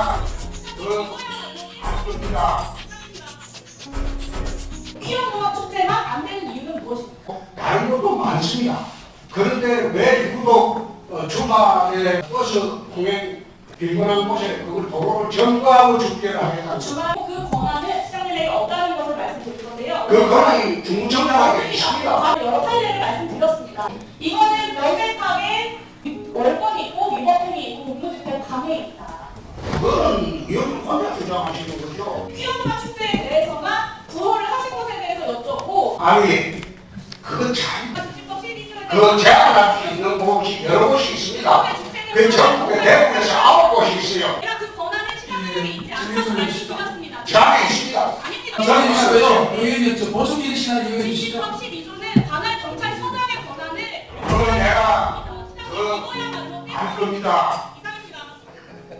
제가 그안 겁니다. 피어노와 축제만 안 되는 이유는 무엇입니까? 다른 것도 많습니다. 그런데 왜 유독 어, 주말에 버스 공연 빌거난 곳에 그걸 도로를 점거하고 축제를 하겠다. 주말 그 권한은 시장님에게 없다는 것을 말씀드릴 건데요. 그 권한이 중청장에게 있습니다. 바로 여러 판례를 말씀드렸습니다. 이거는 명백하게 월권이 있고 위법행위 있고 공무집행. 그 혼자 주장하시는 거죠. 피어노와 축제에 대해서만 구호를 하신 것에 대해서 여쭙고 아니, 그건 참, 직접 시리즈를 그 제안할 수 있는 곳이 여러 곳이 있습니다. 그 전국에 대부분에서 아홉 곳이 있어요. 제가 그 권한을 시장님에게 있지 않다고 말씀드렸습니다. 제안에 있습니다. 아닙니다. 기다려 주시고요. 의원님 보석 일으시간 의원님 주시죠. 2032조는 관할 경찰서장의 권한을 그건 내가 그- 겁니다.